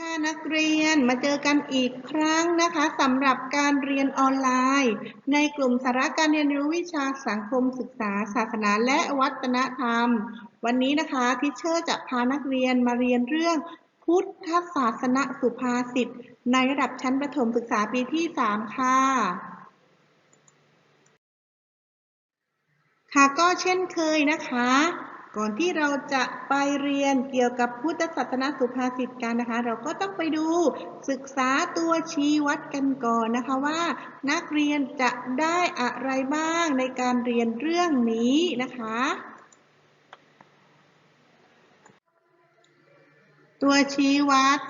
ค่ะนักเรียนมาเจอกันอีกครั้งนะคะสำหรับการเรียนออนไลน์ ในกลุ่มสาระการเรียนรู้วิชาสังคมศึกษา ศาสนาและวัฒนธรรม วันนี้นะคะทิเชอร์จะพานักเรียนมาเรียนเรื่อง พุทธศาสนสุภาษิตในระดับชั้นประถมศึกษาปีที่ 3 ค่ะ ค่ะก็เช่นเคยนะคะ ก่อนที่เราจะไปเรียนเกี่ยวกับพุทธศาสนาสุภาษิตกันนะคะ เราก็ต้องไปดูศึกษาตัวชี้วัดกันก่อนนะคะว่า นักเรียนจะได้อะไรบ้างในการเรียนเรื่องนี้นะคะ ตัวชี้วัด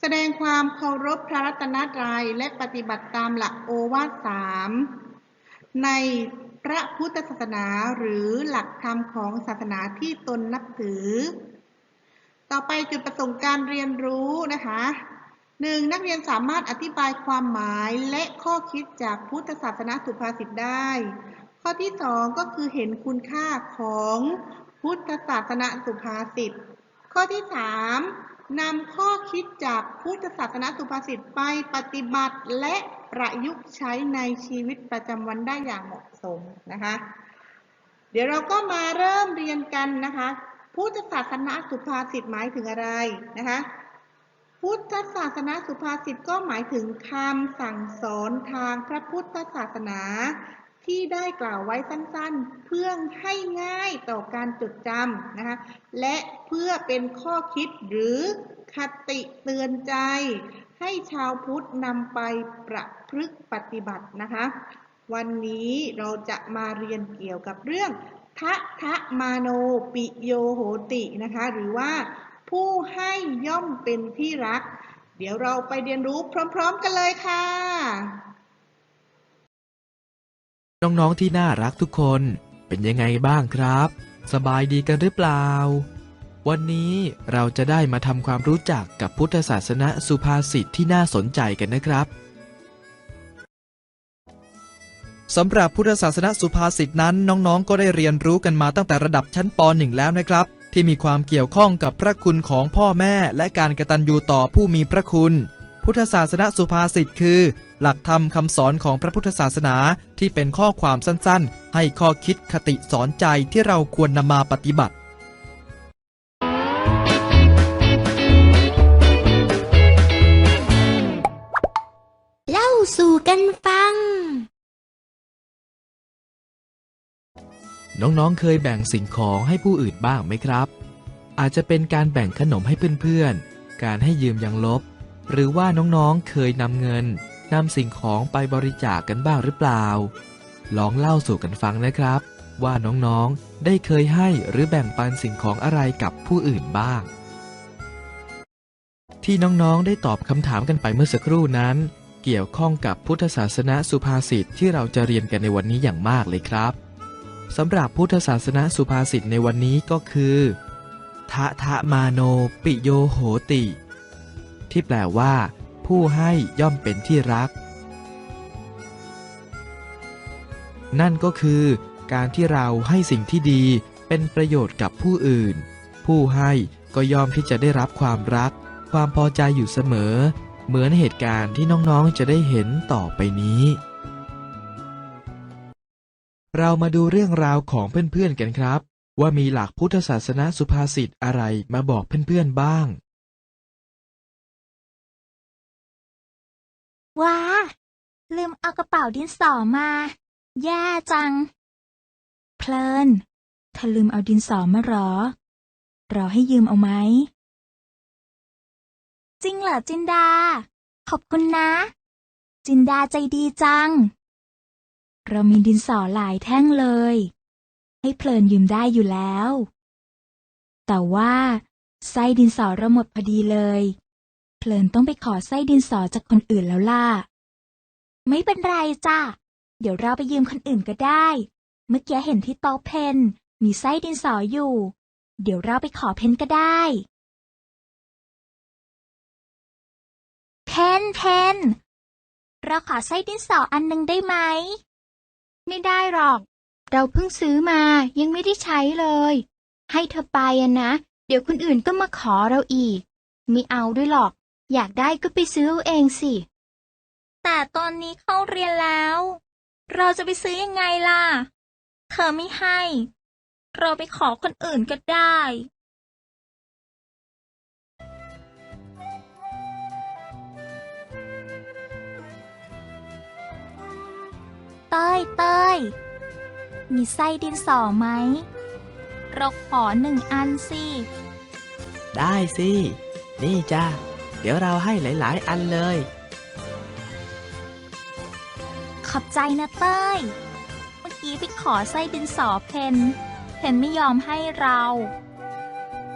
แสดงความเคารพพระรัตนตรัยและปฏิบัติตามหลักโอวาทสามใน พระพุทธศาสนาหรือหลักธรรมของศาสนาที่ตนนับถือ ต่อไปจุดประสงค์การเรียนรู้นะคะหนึ่งนักเรียนสามารถอธิบายความหมายและข้อคิดจากพุทธศาสนาสุภาษิตได้ ข้อที่สองก็คือเห็นคุณค่าของพุทธศาสนาสุภาษิต ข้อที่สามนำข้อคิดจากพุทธศาสนาสุภาษิตไปปฏิบัติและ ประยุกต์ใช้ในชีวิตประจำวันได้อย่างเหมาะสมนะคะ เดี๋ยวเราก็มาเริ่มเรียนกันนะคะพุทธศาสนาสุภาษิตหมายถึงอะไรนะคะพุทธศาสนาสุภาษิตก็หมายถึงคำสั่งสอนทางพระพุทธศาสนา ที่ได้กล่าวไว้สั้นๆ เพื่อให้ง่ายต่อการจดจำนะคะและเพื่อเป็นข้อคิดหรือคติเตือนใจ ให้ชาวพุทธนำไปประพฤติปฏิบัตินะคะ วันนี้เราจะมาเรียนเกี่ยวกับเรื่องทะทะมาโนปิโยโหตินะคะ หรือว่าผู้ให้ย่อมเป็นที่รัก เดี๋ยวเราไปเรียนรู้พร้อม ๆ กันเลยค่ะ น้อง ๆ ที่น่ารักทุกคนเป็นยังไงบ้างครับ สบายดีกันหรือเปล่า วันนี้เราจะได้มาทำความรู้จักกับพุทธศาสนาสุภาษิตที่น่าสนใจกันนะครับสำหรับพุทธศาสนาสุภาษิตนั้นน้องๆ ก็ได้เรียนรู้กันมาตั้งแต่ระดับชั้นป .1 แล้วนะครับ ที่มีความเกี่ยวข้องกับพระคุณของพ่อแม่ และการกตัญญูต่อผู้มีพระคุณ พุทธศาสนาสุภาษิตคือ หลักธรรมคำสอนของพระพุทธศาสนาที่เป็นข้อความสั้นๆ ให้ข้อคิดคติสอนใจที่เราควรนำมาปฏิบัติ กันฟัง น้องๆ เคยแบ่งสิ่งของให้ผู้อื่นบ้างไหมครับ อาจจะเป็นการแบ่งขนมให้เพื่อนๆ การให้ยืมยังลบ หรือว่าน้องๆ เคยนำเงินนำสิ่งของไปบริจาคกกันบ้างหรือเปล่า ลองเล่าสู่กันฟังนะครับ ว่าน้องๆ ได้เคยให้หรือแบ่งปันสิ่งของอะไรกับผู้อื่นบ้างที่น้อง ๆ ได้ตอบคำถามกันไปเมื่อสักครู่นั้น เกี่ยวข้องกับพุทธศาสนาสุภาษิตที่เราจะเรียนกันในวันนี้อย่างมากเลยครับสำหรับพุทธศาสนาสุภาษิตในวันนี้ก็คือทะทะมาโนปิโยโหติ ที่แปลว่า ผู้ให้ย่อมเป็นที่รัก นั่นก็คือ การที่เราให้สิ่งที่ดีเป็นประโยชน์กับผู้อื่น ผู้ให้ก็ยอมที่จะได้รับความรัก ความพอใจอยู่เสมอ เหมือนเหตุการณ์ที่น้องๆจะได้เห็นต่อไปนี้ เรามาดูเรื่องราวของเพื่อนๆกันครับ ว่ามีหลักพุทธศาสนาสุภาษิตอะไรมาบอกเพื่อนๆบ้าง ว้า ลืมเอากระเป๋าดินสอมา แย่จัง เพลินเธอลืมเอาดินสอมาหรอรอให้ยืมเอาไหม จริงเหรอจินดา ขอบคุณนะ จินดาใจดีจัง เรามีดินสอหลายแท่งเลย ให้เพลินยืมได้อยู่แล้ว แต่ว่า ไส้ดินสอเราหมดพอดีเลย เพลินต้องไปขอไส้ดินสอจากคนอื่นแล้วล่ะ ไม่เป็นไรจ้ะ เดี๋ยวเราไปยืมคนอื่นก็ได้ เมื่อกี้เห็นที่โต๊ะเพนมีไส้ดินสออยู่ เดี๋ยวเราไปขอเพนก็ได้ นเพนเราขอไส้ดินสออันหนึ่งได้ไหม ไม่ได้หรอก เราเพิ่งซื้อมายังไม่ได้ใช้เลย ให้เธอไปอะนะ เดี๋ยวคนอื่นก็มาขอเราอีก ไม่เอาด้วยหรอก อยากได้ก็ไปซื้อเอาเองสิ แต่ตอนนี้เข้าเรียนแล้ว เราจะไปซื้อยังไงล่ะ เธอไม่ให้ เราไปขอคนอื่นก็ได้ เต้ยเต้ยมีไส้ดินสอไหมเราขอหนึ่งอันสิ ได้สิ นี่จ้าเดี๋ยวเราให้หลาย ๆ อันเลย ขอบใจนะเต้ย เมื่อกี้ไปขอไส้ดินสอเพน เพนไม่ยอมให้เรา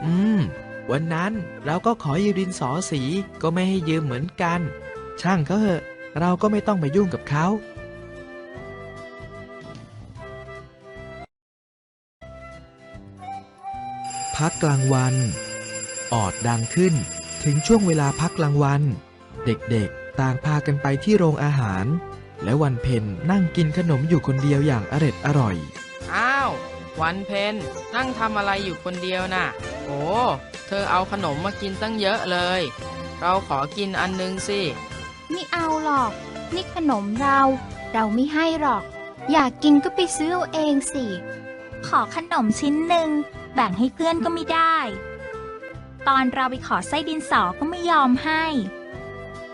อืม วันนั้นเราก็ขอยืมดินสอสีก็ไม่ให้ยืมเหมือนกัน ช่างเขาเหอะ เราก็ไม่ต้องไปยุ่งกับเขา พักกลางวัน ออดดังขึ้นถึงช่วงเวลาพักกลางวัน เด็กๆ ต่างพากันไปที่โรงอาหาร และวันเพ็ญนั่งกินขนมอยู่คนเดียวอย่างอร็ดอร่อย อ้าว วันเพนนั่งทำอะไรอยู่คนเดียวน่ะ โอ้ เธอเอาขนมมากินตั้งเยอะเลย เราขอกินอันนึงสิ ไม่เอาหรอก นี่ขนมเรา เราไม่ให้หรอก อยากกินก็ไปซื้อเอาเองสิ ขอขนมชิ้นหนึ่ง แบ่งให้เพื่อนก็ไม่ได้ ตอนเราไปขอไส้ดินสอก็ไม่ยอมให้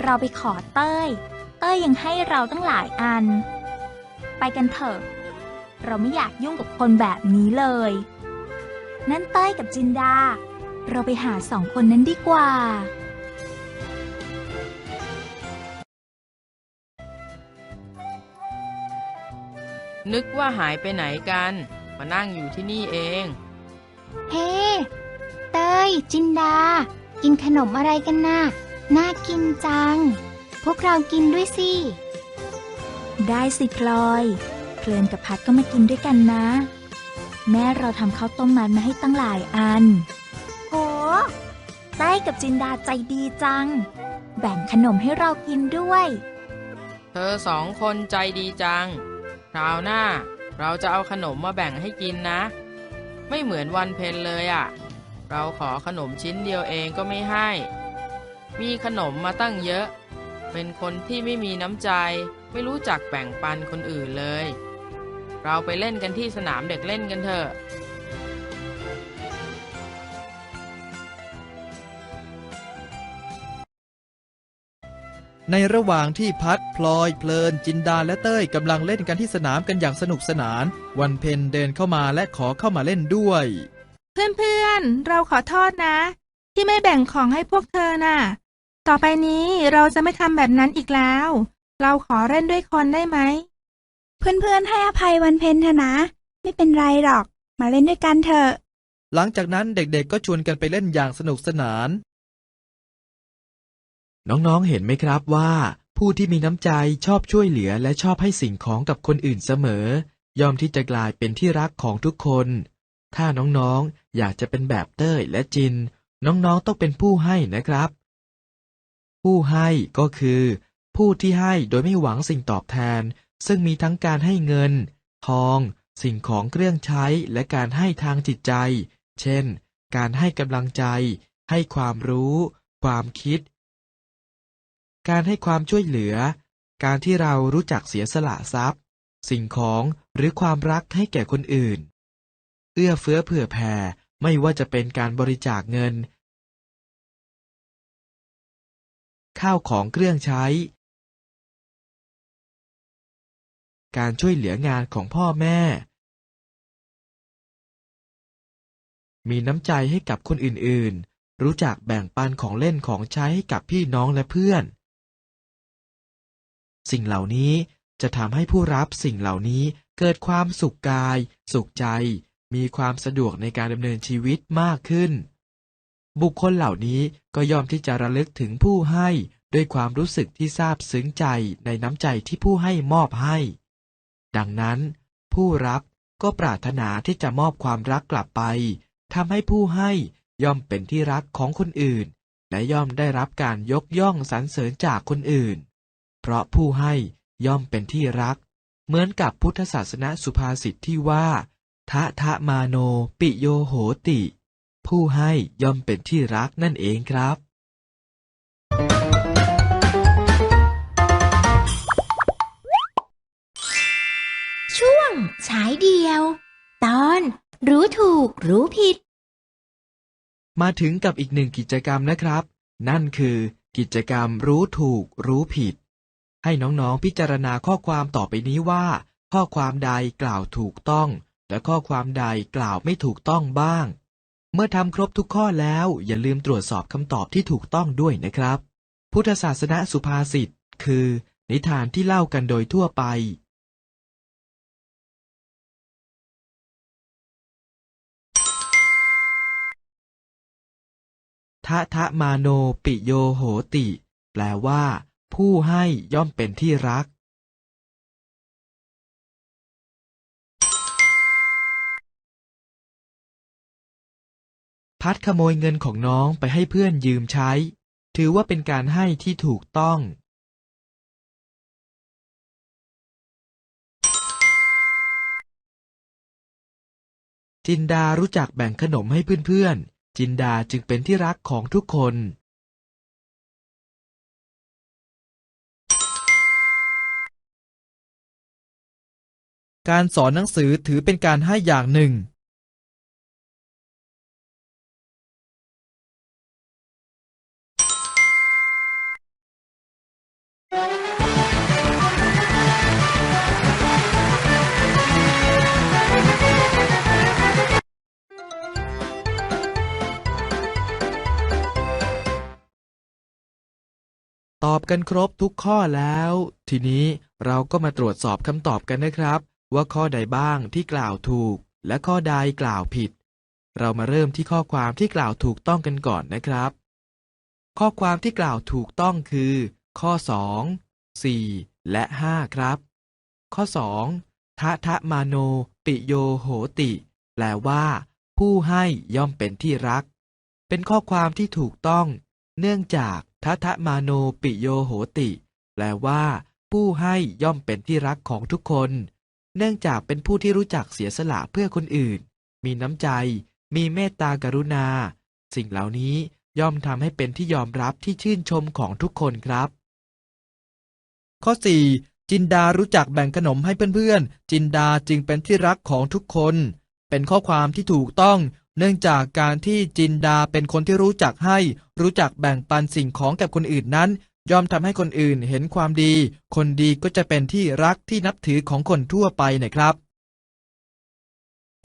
เราไปขอเต้ย เต้ยยังให้เราตั้งหลายอัน ไปกันเถอะ เราไม่อยากยุ่งกับคนแบบนี้เลย นั่นเต้ยกับจินดา เราไปหาสองคนนั้นดีกว่านึกว่าหายไปไหนกัน มานั่งอยู่ที่นี่เอง เฮ้ เต้ย จินดา กินขนมอะไรกันน่ะ น่ากินจัง พวกเรากินด้วยสิ ได้สิพลอย เพลินกับพัดก็มากินด้วยกันนะ แม่เราทำข้าวต้มมัดมาให้ตั้งหลายอัน โหเต้ยกับจินดาใจดีจัง แบ่งขนมให้เรากินด้วย เธอสองคนใจดีจัง คราวหน้า เราจะเอาขนมมาแบ่งให้กินนะ ไม่เหมือนวันเพนเลยอะ่ะ เราขอขนมชิ้นเดียวเองก็ไม่ให้ มีขนมมาตั้งเยอะ เป็นคนที่ไม่มีน้ำใจ ไม่รู้จักแบ่งปันคนอื่นเลย เราไปเล่นกันที่สนามเด็กเล่นกันเถอะ ในระหว่างที่พัด พลอย เพลิน จินดาและเต้ยกำลังเล่นกันที่สนามกันอย่างสนุกสนาน วันเพ็ญเดินเข้ามาและขอเข้ามาเล่นด้วย เพื่อนๆ เราขอโทษนะ ที่ไม่แบ่งของให้พวกเธอน่ะ ต่อไปนี้เราจะไม่ทำแบบนั้นอีกแล้ว เราขอเล่นด้วยคนได้ไหม เพื่อนๆ ให้อภัยวันเพ็ญเถอะนะ ไม่เป็นไรหรอก มาเล่นด้วยกันเถอะ หลังจากนั้นเด็กๆก็ชวนกันไปเล่นอย่างสนุกสนาน น้องๆ เห็นไหมครับว่า ผู้ที่มีน้ำใจชอบช่วยเหลือและชอบให้สิ่งของกับคนอื่นเสมอยอมที่จะกลายเป็นที่รักของทุกคน ถ้าน้องๆ อยากจะเป็นแบบเต้ยและจิน น้องๆ ต้องเป็นผู้ให้นะครับ ผู้ให้ก็คือ ผู้ที่ให้โดยไม่หวังสิ่งตอบแทน ซึ่งมีทั้งการให้เงิน ทอง สิ่งของเครื่องใช้และการให้ทางจิตใจ เช่น การให้กำลังใจ ให้ความรู้ ความคิด การให้ความช่วยเหลือ การที่เรารู้จักเสียสละทรัพย์ สิ่งของหรือความรักให้แก่คนอื่น เอื้อเฟื้อเผื่อแผ่ไม่ว่าจะเป็นการบริจาคเงิน ข้าวของเครื่องใช้ การช่วยเหลืองานของพ่อแม่ มีน้ำใจให้กับคนอื่นๆ รู้จักแบ่งปันของเล่นของใช้ให้กับพี่น้องและเพื่อน สิ่งเหล่านี้จะทำให้ผู้รับสิ่งเหล่านี้เกิดความสุขกาย สุขใจ มีความสะดวกในการดำเนินชีวิตมากขึ้น บุคคลเหล่านี้ก็ยอมที่จะระลึกถึงผู้ให้ด้วยความรู้สึกที่ซาบซึ้งใจในน้ำใจที่ผู้ให้มอบให้ ดังนั้น ผู้รับก็ปรารถนาที่จะมอบความรักกลับไปทำให้ผู้ให้ย่อมเป็นที่รักของคนอื่น และย่อมได้รับการยกย่องสรรเสริญจากคนอื่น เพราะผู้ให้ย่อมเป็นที่รัก เหมือนกับพุทธศาสนสุภาษิตที่ว่า ทะทะมาโนปิโยโหติ ผู้ให้ย่อมเป็นที่รักนั่นเองครับ ช่วงฉายเดียว ตอนรู้ถูกรู้ผิด มาถึงกับอีกหนึ่งกิจกรรมนะครับ นั่นคือกิจกรรมรู้ถูกรู้ผิด ให้น้องๆพิจารณาข้อความต่อไปนี้ว่า ข้อความใดกล่าวถูกต้อง และข้อความใดกล่าวไม่ถูกต้องบ้าง เมื่อทำครบทุกข้อแล้วอย่าลืมตรวจสอบคำตอบที่ถูกต้องด้วยนะครับ พุทธศาสนสุภาษิตคือ นิทานที่เล่ากันโดยทั่วไปทะทะมาโนปิโยโหติ แปลว่า ผู้ให้ย่อมเป็นที่รักพัดขโมยเงินของน้องไปให้เพื่อนยืมใช้ ถือว่าเป็นการให้ที่ถูกต้อง จินดารู้จักแบ่งขนมให้เพื่อนๆ จินดาจึงเป็นที่รักของทุกคน การสอนหนังสือถือเป็นการให้อย่างหนึ่งตอบกันครบทุกข้อแล้ว ทีนี้เราก็มาตรวจสอบคำตอบกันนะครับ ว่าข้อใดบ้างที่กล่าวถูก และข้อใดกล่าวผิด เรามาเริ่มที่ข้อความที่กล่าวถูกต้องกันก่อนนะครับ ข้อความที่กล่าวถูกต้องคือ ข้อ 2 4 และ 5 ครับ ข้อ 2ทะทะมาโน ปิโยโหติ แปลว่า ผู้ให้ย่อมเป็นที่รัก เป็นข้อความที่ถูกต้อง เนื่องจากทะทะมาโนปิโยโหติ แปลว่า ผู้ให้ย่อมเป็นที่รักของทุกคน เนื่องจากเป็นผู้ที่รู้จักเสียสละเพื่อคนอื่น มีน้ำใจ มีเมตตากรุณา สิ่งเหล่านี้ย่อมทำให้เป็นที่ยอมรับที่ชื่นชมของทุกคนครับ ข้อ 4 จินดารู้จักแบ่งขนมให้เพื่อนๆ จินดาจึงเป็นที่รักของทุกคน เป็นข้อความที่ถูกต้อง เนื่องจากการที่จินดาเป็นคนที่รู้จักให้ รู้จักแบ่งปันสิ่งของกับคนอื่นนั้น ยอมทำให้คนอื่นเห็นความดี คนดีก็จะเป็นที่รักที่นับถือของคนทั่วไปนะครับ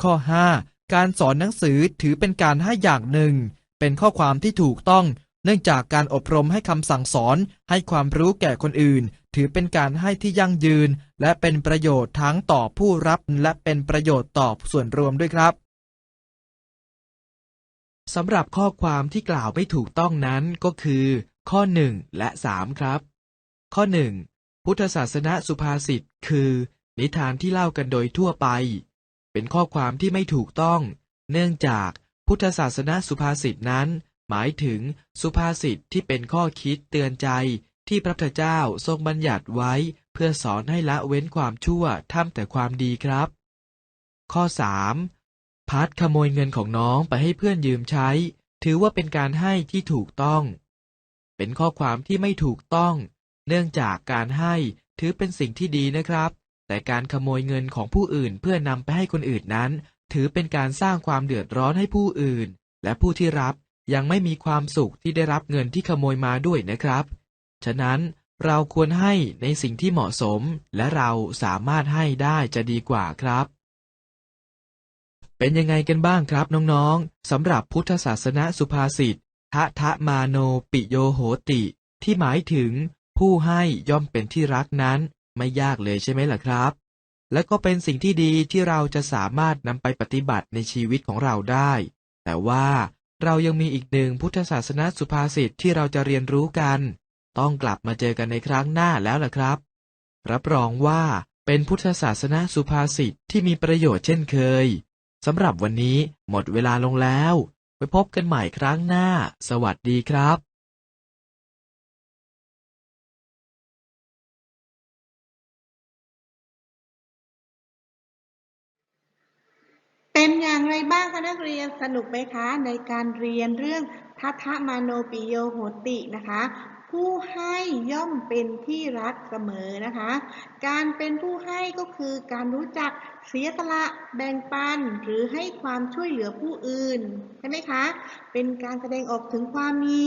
ข้อ 5 การสอนหนังสือถือเป็นการให้อย่างหนึ่ง เป็นข้อความที่ถูกต้อง เนื่องจากการอบรมให้คำสั่งสอน ให้ความรู้แก่คนอื่น ถือเป็นการให้ที่ยั่งยืน และเป็นประโยชน์ทั้งต่อผู้รับและเป็นประโยชน์ต่อส่วนรวมด้วยครับสำหรับข้อความที่กล่าวไม่ถูกต้องนั้นก็คือ ข้อ1และ3ครับ ข้อ1พุทธศาสนสุภาษิตคือ นิทานที่เล่ากันโดยทั่วไป เป็นข้อความที่ไม่ถูกต้อง เนื่องจากพุทธศาสนสุภาษิตนั้น หมายถึงสุภาษิตที่เป็นข้อคิดเตือนใจที่พระพุทธเจ้าทรงบัญญัติไว้ เพื่อสอนให้ละเว้นความชั่วทำแต่ความดีครับ ข้อ 3 พัดขโมยเงินของน้องไปให้เพื่อนยืมใช้ ถือว่าเป็นการให้ที่ถูกต้อง เป็นข้อความที่ไม่ถูกต้อง เนื่องจากการให้ถือเป็นสิ่งที่ดีนะครับ แต่การขโมยเงินของผู้อื่นเพื่อนำไปให้คนอื่นนั้น ถือเป็นการสร้างความเดือดร้อนให้ผู้อื่น และผู้ที่รับยังไม่มีความสุขที่ได้รับเงินที่ขโมยมาด้วยนะครับ ฉะนั้นเราควรให้ในสิ่งที่เหมาะสม และเราสามารถให้ได้จะดีกว่าครับ เป็นยังไงกันบ้างครับน้องๆสำหรับพุทธศาสนสุภาษิต ทะทะมาโนปิโยโหติ ที่หมายถึง ผู้ให้ย่อมเป็นที่รักนั้น ไม่ยากเลยใช่ไหมล่ะครับ และก็เป็นสิ่งที่ดีที่เราจะสามารถนำไปปฏิบัติในชีวิตของเราได้ แต่ว่าเรายังมีอีกหนึ่งพุทธศาสนาสุภาษิตที่เราจะเรียนรู้กัน ต้องกลับมาเจอกันในครั้งหน้าแล้วล่ะครับ รับรองว่าเป็นพุทธศาสนาสุภาษิตที่มีประโยชน์เช่นเคยสำหรับวันนี้หมดเวลาลงแล้ว ไปพบกันใหม่ครั้งหน้า สวัสดีครับเป็นอย่างไรบ้างคะนักเรียนสนุกไหมคะ ในการเรียนเรื่องทัทะมาโนปิโยโหตินะคะ ผู้ให้ย่อมเป็นที่รักเสมอนะคะ การเป็นผู้ให้ก็คือการรู้จักเสียสละแบ่งปัน หรือให้ความช่วยเหลือผู้อื่นใช่ไหมคะ เป็นการแสดงออกถึงความมี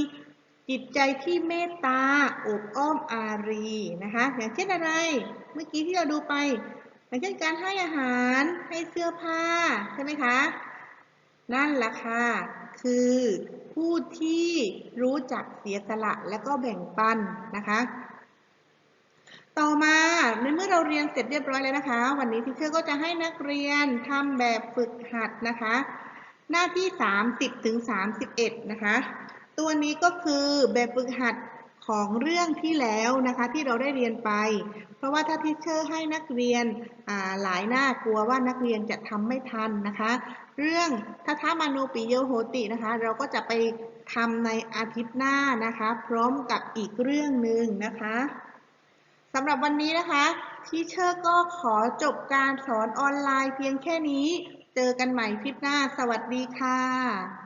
จิตใจที่เมตตาอบอ้อมอารีนะคะ อย่างเช่นอะไร เมื่อกี้ที่เราดูไป อย่างเช่นการให้อาหารให้เสื้อผ้าใช่ไหมคะ นั่นแหละค่ะคือ ผู้ที่รู้จักเสียสละและก็แบ่งปันนะคะ ต่อมาในเมื่อเราเรียนเสร็จเรียบร้อยแล้วนะคะ วันนี้ที่เชอร์ก็จะให้นักเรียนทำแบบฝึกหัดนะคะ หน้าที่ 30ถึง31 นะคะ ตัวนี้ก็คือแบบฝึกหัดของเรื่องที่แล้วนะคะที่เราได้เรียนไป เพราะว่าถ้าทิเชอร์ให้นักเรียนหลายหน้ากลัวว่านักเรียนจะทำไม่ทันนะคะ เรื่องทัทามานูปิโยโหตินะคะ เราก็จะไปทำในอาทิตย์หน้านะคะ พร้อมกับอีกเรื่องหนึ่งนะคะสำหรับวันนี้นะคะทีเชอร์ก็ขอจบการสอนออนไลน์เพียงแค่นี้ เจอกันใหม่คลิปหน้า สวัสดีค่ะ